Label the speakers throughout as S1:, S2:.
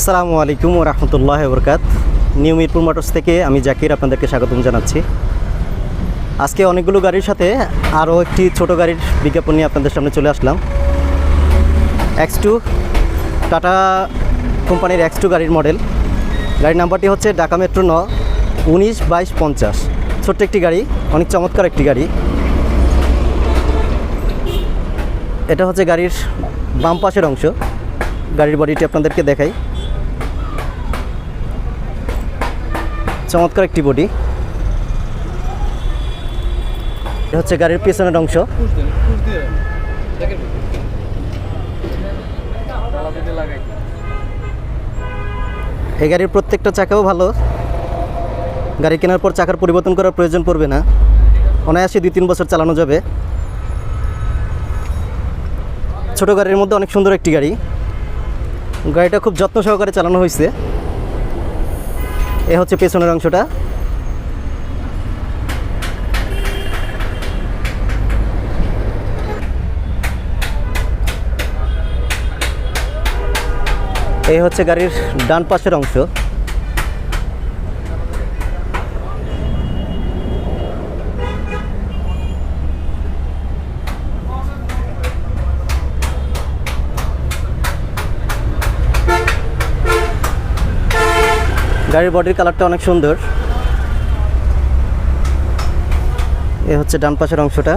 S1: আসসালামু আলাইকুম রহমতুল্লাহ বরকাত। নিউ মিরপুর মোটরস থেকে আমি জাকির আপনাদেরকে স্বাগতম জানাচ্ছি। আজকে অনেকগুলো গাড়ির সাথে আরও একটি ছোট গাড়ির বিজ্ঞাপন নিয়ে আপনাদের সামনে চলে আসলাম। এক্স টু টাটা কোম্পানির এক্স টু গাড়ির মডেল। গাড়ির নাম্বারটি হচ্ছে ঢাকা মেট্রো ন উনিশ বাইশ পঞ্চাশ। ছোট্ট একটি গাড়ি, অনেক চমৎকার একটি গাড়ি। এটা হচ্ছে গাড়ির বাম পাশের অংশ। গাড়ির বডিটি আপনাদেরকে দেখাই। চমৎকার একটি বডি এটা হচ্ছে গাড়ির পেছনের অংশ। এই গাড়ির প্রত্যেকটা চাকাও ভালো। গাড়ি কেনার পর চাকার পরিবর্তন করার প্রয়োজন পড়বে না। অনায়াসে দুই তিন বছর চালানো যাবে। ছোট গাড়ির মধ্যে অনেক সুন্দর একটি গাড়ি। গাড়িটা খুব যত্ন সহকারে চালানো হয়েছে। এ হচ্ছে পেছনের অংশটা। এই হচ্ছে গাড়ির ডান পাশের অংশ। গাড়ির বডির কালারটা অনেক সুন্দর। এ হচ্ছে ডান পাশের অংশটা।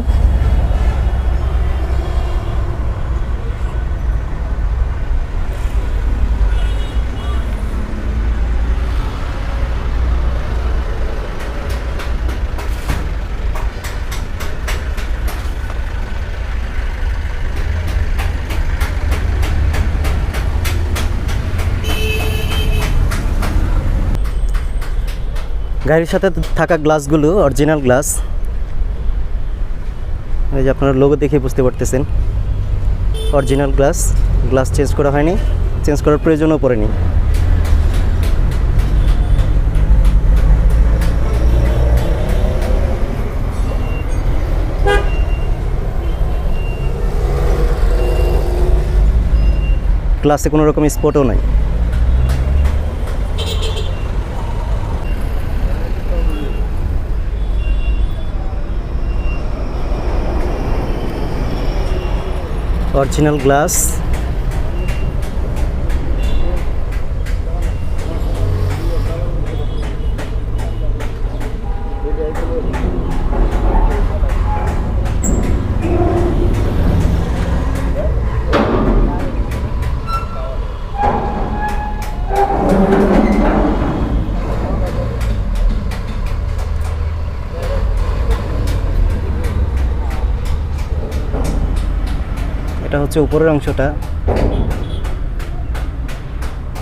S1: গাড়ির সাথে থাকা গ্লাসগুলো অরিজিনাল গ্লাস এই যে আপনারা লোগো দেখে বুঝতে পারতেছেন। অরিজিনাল গ্লাস গ্লাস চেঞ্জ করা হয়নি চেঞ্জ করার প্রয়োজনও পড়েনি। গ্লাসে কোনো রকম স্পটও নাই। Original glass. এটা হচ্ছে উপরের অংশটা।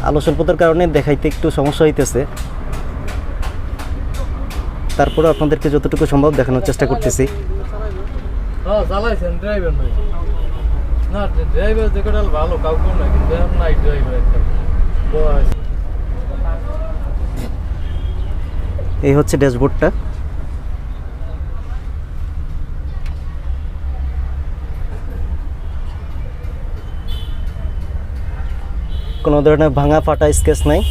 S1: আলো স্বল্পতার কারণে দেখাইতে একটু সমস্যা হইতেছে। তারপরে আপনাদেরকে যতটুকু সম্ভব দেখানোর চেষ্টা করতেছি।
S2: এই হচ্ছে ড্রাইভার নাই না ড্রাইভার দেখে ভালো কাউকে না কিন্তু এখন নাই ড্রাইভার একটা বয়স
S1: এই হচ্ছে ড্যাশবোর্ডটা কোনো ধরনের ভাঙা ফাটা স্কেচ নাই।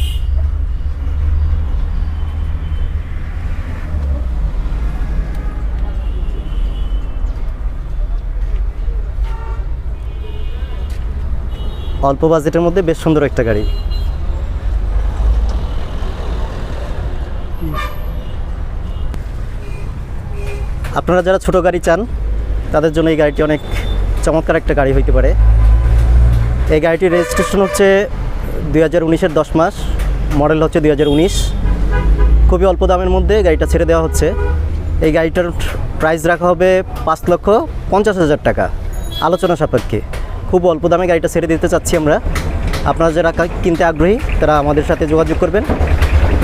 S1: অল্প বাজেটের মধ্যে বেশ সুন্দর একটা গাড়ি। আপনারা যারা ছোট গাড়ি চান, তাদের জন্য এই গাড়িটি অনেক চমৎকার একটা গাড়ি হইতে পারে। এই গাড়িটির রেজিস্ট্রেশন হচ্ছে দুই হাজার উনিশের দশ মাস, মডেল হচ্ছে দুই হাজার উনিশ। খুবই অল্প দামের মধ্যে গাড়িটা ছেড়ে দেওয়া হচ্ছে। এই গাড়িটার প্রাইস রাখা হবে পাঁচ লক্ষ পঞ্চাশ হাজার টাকা, আলোচনা সাপেক্ষে। খুব অল্প দামে গাড়িটা ছেড়ে দিতে চাচ্ছি আমরা। আপনারা যারা কিনতে আগ্রহী, তারা আমাদের সাথে যোগাযোগ করবেন।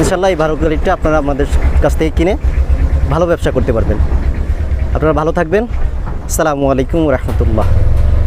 S1: ইনশাল্লাহ এই ভালো গাড়িটা আপনারা আমাদের কাছ থেকে কিনে ভালো ব্যবসা করতে পারবেন। আপনারা ভালো থাকবেন। আসসালামু আলাইকুম রহমতুল্লাহ।